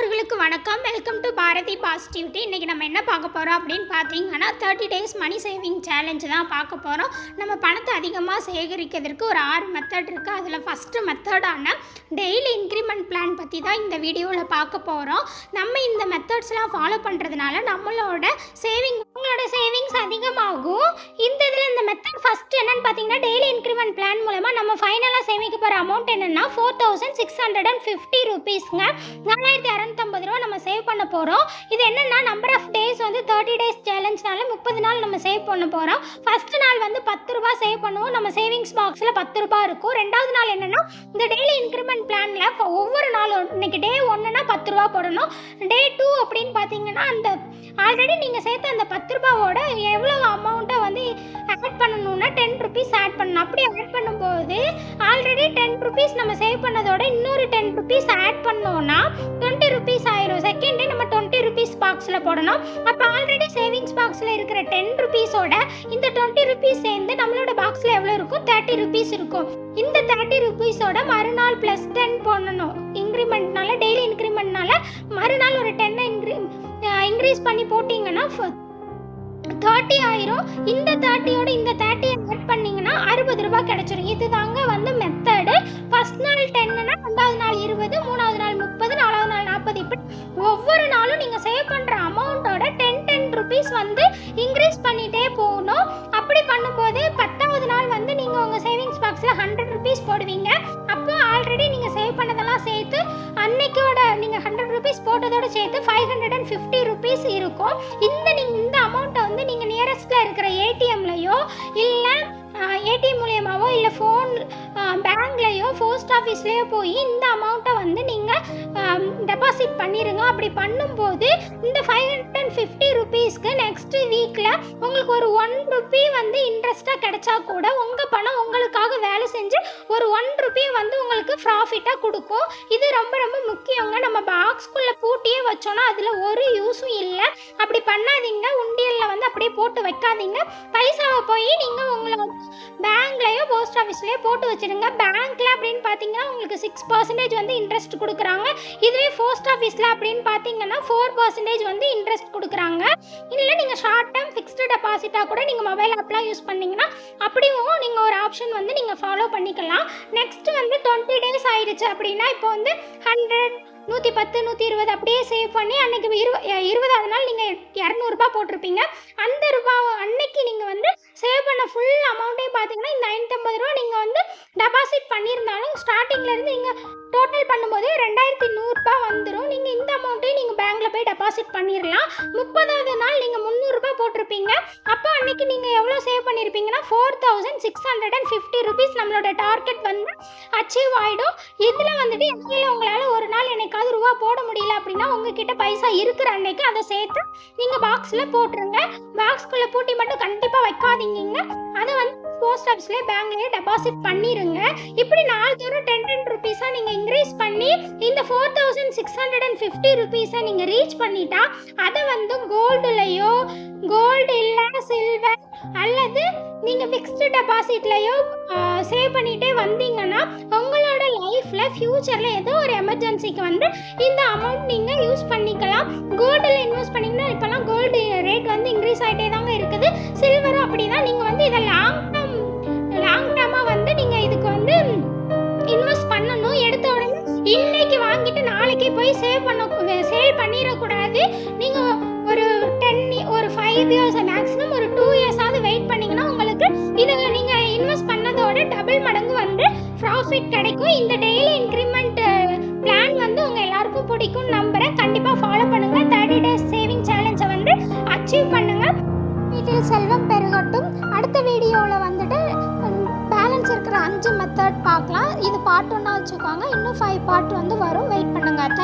மாணவர்களுக்கு வணக்கம். Welcome to Bharathi positivity இன்றைக்கி நம்ம என்ன பார்க்க போகிறோம் அப்படின்னு பார்த்தீங்கன்னா thirty days money saving challenge தான் பார்க்க போகிறோம் நம்ம பணத்தை அதிகமாக சேகரிக்கிறதுக்கு ஒரு ஆறு மெத்தட் இருக்குது அதில் ஃபஸ்ட்டு மெத்தடான டெய்லி இன்க்ரிமெண்ட் பிளான் பற்றி தான் இந்த வீடியோவில் பார்க்க போகிறோம் நம்ம இந்த மெத்தட்ஸ்லாம் ஃபாலோ பண்ணுறதுனால நம்மளோட சேவிங் உங்களோட சேவிங்ஸ் அதிகமாகும். இந்த இதில் இந்த மெத்தட் ஃபஸ்ட் என்னன்னு பார்த்தீங்கன்னா டெய்லி இன்க்ரிமெண்ட் பிளான் மூலம் அமௌண்ட் என்னென்னா four thousand six hundred and fifty ருபீஸ்ங்க நாலாயிரத்தி அறநூத்தம்பது ரூபா நம்ம சேவ் பண்ண போகிறோம் இது என்னென்னா நம்பர் ஆஃப் டேஸ் வந்து தேர்ட்டி டேஸ் சேலஞ்ச்னால முப்பது நாள் நம்ம சேவ் பண்ண போகிறோம் ஃபர்ஸ்ட் நாள் வந்து பத்து ரூபா சேவ் பண்ணுவோம். நம்ம சேவிங்ஸ் பாக்ஸில் பத்து ரூபா இருக்கும். ரெண்டாவது நாள் என்னென்னா இந்த டெய்லி இன்க்ரிமெண்ட் பிளானில் ஒவ்வொரு நாளும் இன்னைக்கு டே ஒன்றுனா பத்து ரூபா போடணும். டே டூ அப்படின்னு பார்த்தீங்கன்னா அந்த ஆல்ரெடி நீங்கள் சேர்த்த அந்த பத்து ரூபாவோட ருபீஸ் ஆட் பண்ணணும். அப்படி ஆட் பண்ணும்போது ஆல்ரெடி டென் ருபீஸ் நம்ம சேவ் பண்ணதோட இன்னொரு டென் ருபீஸ் ஆட் பண்ணோம்னா டுவெண்ட்டி ருபீஸ் ஆயிரும். செகண்டே நம்ம டுவெண்ட்டி ருபீஸ் பாக்ஸில் போடணும். அப்போ ஆல்ரெடி சேவிங்ஸ் பாக்ஸில் இருக்கிற டென் ருபீஸோட இந்த டுவெண்ட்டி ருபீஸ் சேர்ந்து நம்மளோட பாக்ஸில் எவ்வளோ இருக்கும்? தேர்ட்டி ருபீஸ் இருக்கும். இந்த தேர்ட்டி ருபீஸோட மறுநாள் ப்ளஸ் டென் போடணும். இன்க்ரிமெண்ட்னால டெய்லி இன்க்ரிமெண்ட்னால மறுநாள் ஒரு டென்னை இன்க்ரி இன்க்ரீஸ் பண்ணி போட்டிங்கன்னா தேர்ட்டி ஆயிரும். இந்த தேர்ட்டியோட இந்த தேர்ட்டியை ஆட் பண்ணீங்கன்னா அறுபது ரூபாய் கிடைச்சிரும். இது தாங்க வந்து மெத்தடு ஃபர்ஸ்ட் நாள் டென்னுனா ரெண்டாவது நாள் இருபது மூணாவது நாள் முப்பது நாலாவது நாள் நாற்பது. இப்படி ஒவ்வொரு நாளும் நீங்கள் சேவ் பண்ணுற அமௌண்ட்டோட டென் டென் ருபீஸ் வந்து இன்க்ரீஸ் பண்ணிகிட்டே போகணும். அப்படி பண்ணும்போது பத்தாவது நாள் வந்து நீங்கள் உங்கள் சேவிங்ஸ் பாக்ஸில் ஹண்ட்ரட் ருபீஸ் போடுவீங்க. அப்போ ஆல்ரெடி நீங்கள் சேவ் பண்ணதெல்லாம் சேர்த்து அன்னைக்கோட நீங்கள் ஹண்ட்ரட் ருபீஸ் போட்டதோட சேர்த்து five hundred and fifty rupees இருக்கும். இந்த நீங்கள் நீங்கள் ஃபோன் பேங்க்லேயோ போஸ்ட் ஆஃபீஸ்லேயோ போய் இந்த அமௌண்ட்டை வந்து நீங்கள் டெபாசிட் பண்ணிடுங்க அப்படி பண்ணும்போது இந்த ஃபைவ் ஹண்ட்ரட் அண்ட் ஃபிஃப்டி ருபீஸ்க்கு நெக்ஸ்ட் வீக்கில் உங்களுக்கு ஒரு ஒன் ருபி வந்து இன்ட்ரெஸ்ட்டாக கிடைச்சா கூட உங்கள் பணம் உங்களுக்காக வேலை செஞ்சு ஒரு ஒன் ருபி வந்து உங்களுக்கு ப்ராஃபிட்டாக கொடுக்கும். இது ரொம்ப ரொம்ப முக்கியங்க. நம்ம பாக்ஸ்குள்ளே பூட்டியே வச்சோன்னா அதில் ஒரு யூஸும் இல்லை. அப்படி பண்ணாதீங்க. உண்டியலில் வந்து அப்படியே போட்டு வைக்காதீங்க. பைசாவை போய் நீங்கள் உங்களை போஸ்ட் ஆஃபீஸ்லேயே போட்டு வச்சுடுங்க. பேங்க்கில் அப்படின்னு பார்த்தீங்கன்னா உங்களுக்கு சிக்ஸ் பர்சன்டேஜ் வந்து இன்ட்ரெஸ்ட் கொடுக்குறாங்க. இதுவே போஸ்ட் ஆஃபீஸில் அப்படின்னு பார்த்தீங்கன்னா ஃபோர் பர்சன்டேஜ் வந்து இன்ட்ரெஸ்ட் கொடுக்குறாங்க. இல்லை நீங்கள் ஷார்ட் டேர்ம் ஃபிக்ஸ்டு டெபாசிட்டாக கூட நீங்கள் மொபைல் ஆப்லாம் யூஸ் பண்ணிங்கன்னா அப்படியும் நீங்கள் ஒரு ஆப்ஷன் வந்து நீங்கள் ஃபாலோ பண்ணிக்கலாம். நெக்ஸ்ட் வந்து டுவெண்ட்டி டேஸ் ஆயிடுச்சு அப்படின்னா இப்போ வந்து ஹண்ட்ரட் நூற்றி பத்து நூற்றி இருபது அப்படியே சேவ் பண்ணி அன்னைக்கு இருவ இருபதாவது நாள் நீங்கள் இரநூறுபா போட்டிருப்பீங்க. அந்த ரூபா அன்னைக்கு நீங்கள் வந்து சேவ் பண்ண ஃபுல் அமௌண்ட்டையும் பார்த்தீங்கன்னா இந்த ஐநூற்றம்பது ரூபா நீங்கள் வந்து டெபாசிட் பண்ணியிருந்தாலும் ஸ்டார்டிங்லேருந்து நீங்கள் டோட்டல் பண்ணும்போது ரெண்டாயிரத்தி நூறுரூபா வந்துடும் நீங்கள் இந்த அமௌண்ட்டையும் நீங்கள் பேங்க்கில் போய் டெபாசிட் பண்ணிடலாம் முப்பதாவது நாள் நீங்கள் முந்நூறுரூபா போட்டிருப்பீங்க. அப்போ அன்றைக்கி நீங்கள் எவ்வளோ save பண்ணியிருப்பீங்கன்னா four thousand six hundred and fifty rupees நம்மளோட டார்கெட் வந்து அச்சீவ் ஆகிடும் இதில் வந்துட்டு இடையில உங்களால் ஒரு உங்ககிட்ட பைசா இருக்கிற அன்னைக்கு அதை சேர்த்து நீங்கள் பாக்ஸில் போட்டுருங்க. பாக்ஸ்குள்ளே பூட்டி மட்டும் கண்டிப்பாக வைக்காதீங்க அதை வந்து போஸ்ட் ஆஃபீஸ்லேயே பேங்க்லேயே டெபாசிட் பண்ணிடுங்க இப்படி நாலு தூரம் டென் டென் ருபீஸாக நீங்கள் இன்க்ரீஸ் பண்ணி இந்த four thousand six hundred and fifty ருபீஸை நீங்கள் ரீச் பண்ணிட்டா அதை வந்து கோல்டுலையோ கோல்டு இல்லை சில்வர் அல்லது நீங்கள் ஃபிக்ஸ்டு டெபாசிட்லையோ சேவ் பண்ணிகிட்டே வந்தீங்கன்னா லைஃப்பில் ஃப்யூச்சரில் ஏதோ ஒரு எமர்ஜென்சிக்கு வந்து இந்த அமௌண்ட் நீங்கள் யூஸ் பண்ணிக்கலாம். கோல்டில் இன்வெஸ்ட் பண்ணிங்கன்னா இப்போலாம் கோல்டு ரேட் வந்து இன்க்ரீஸ் ஆகிட்டே தாங்க இருக்குது. சில்வரும் அப்படி தான் நீங்கள் வந்து இதை லாங் டேர்ம் லாங் டேர்மாக வந்து நீங்கள் இதுக்கு வந்து இன்வெஸ்ட் பண்ணணும். எடுத்த உடனே இன்னைக்கு வாங்கிட்டு நாளைக்கு போய் சேவ் பண்ண சேல் பண்ணிடக்கூடாது. நீங்கள் ஒரு டென் ஒரு ஃபைவ் இயர்ஸ் மேக்ஸிமம் ஒரு டூ இயர்ஸாவது வெயிட் பண்ணிங்கன்னா உங்களுக்கு இதை நீங்கள் இன்வெஸ்ட் ப்ராஃபிட் கிடைக்கும். இந்த டெய்லி இன்க்ரிமெண்ட் பிளான் வந்து உங்கள் எல்லாருக்கும் பிடிக்கும். நம்புகிறேன் கண்டிப்பாக ஃபாலோ பண்ணுங்கள் தேர்ட்டி டேஸ் சேவிங் சேலஞ்சை வந்து அச்சீவ் பண்ணுங்கள் வீட்டில் செல்வம் பெருகட்டும். அடுத்த வீடியோவில் வந்துட்டு பேலன்ஸ் இருக்கிற அஞ்சு மெத்தட் பார்க்கலாம். இது பார்ட் ஒன்னாக வச்சுக்கோங்க இன்னும் ஃபைவ் பார்ட் வந்து வரும். வெயிட் பண்ணுங்கள் தேங்க்